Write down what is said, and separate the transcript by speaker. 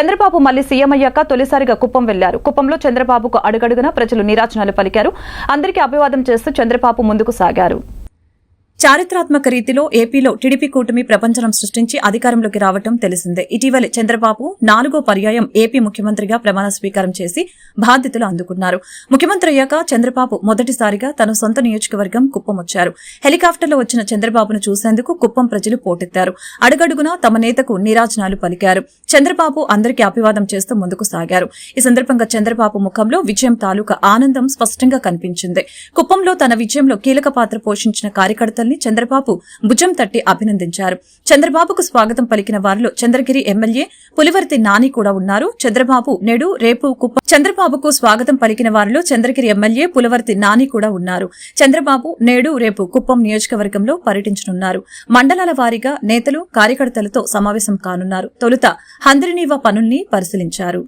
Speaker 1: చంద్రబాబు మళ్ళీ సీఎం అయ్యాక తొలిసారిగా కుప్పం వెళ్ళారు. కుప్పంలో చంద్రబాబుకు అడుగడుగున ప్రజలు నీరాజనాలు పలికారు. అందరికీ అభివాదం చేస్తూ చంద్రబాబు ముందుకు సాగారు. చారిత్రాత్మక రీతిలో ఏపీలో టీడీపీ కూటమి ప్రపంచనం సృష్టించి అధికారంలోకి రావటం తెలిసిందే. ఇటీవల చంద్రబాబు నాలుగో పర్యాయం ఏపీ ముఖ్యమంత్రిగా ప్రమాణ స్వీకారం చేసి బాధ్యతలు అందుకున్నారు. ముఖ్యమంత్రి అయ్యాక చంద్రబాబు మొదటిసారిగా తన సొంత నియోజకవర్గం కుప్పం వచ్చారు హెలికాప్టర్లో వచ్చిన చంద్రబాబును చూసేందుకు కుప్పం ప్రజలు పోటెత్తారు. అడుగడుగునా తమ నేతకు నీరాజనాలు పలికారు. చంద్రబాబు అందరికీ అభివాదం చేస్తూ ముందుకు సాగారు. ఈ సందర్భంగా చంద్రబాబు ముఖంలో విజయం తాలూకా ఆనందం స్పష్టంగా కనిపించింది. కుప్పంలో తన విజయంలో కీలక పాత్ర పోషించిన కార్యకర్తలు కార్యకర్తల్ని చంద్రబాబు భుజం తట్టి అభినందించారు. చంద్రబాబుకు స్వాగతం పలికిన వారిలో చంద్రగిరి ఎమ్మెల్యే పులివర్తి నాని కూడా ఉన్నారు. చంద్రబాబు నేడు రేపు కుప్ప చంద్రబాబుకు స్వాగతం పలికిన వారిలో చంద్రగిరి ఎమ్మెల్యే పులవర్తి నాని కూడా ఉన్నారు. చంద్రబాబు నేడు రేపు కుప్పం నియోజకవర్గంలో పర్యటించనున్నారు. మండలాల వారీగా నేతలు కార్యకర్తలతో సమావేశం కానున్నారు. తొలుత హంద్రినీవ పనుల్ని పరిశీలించారు.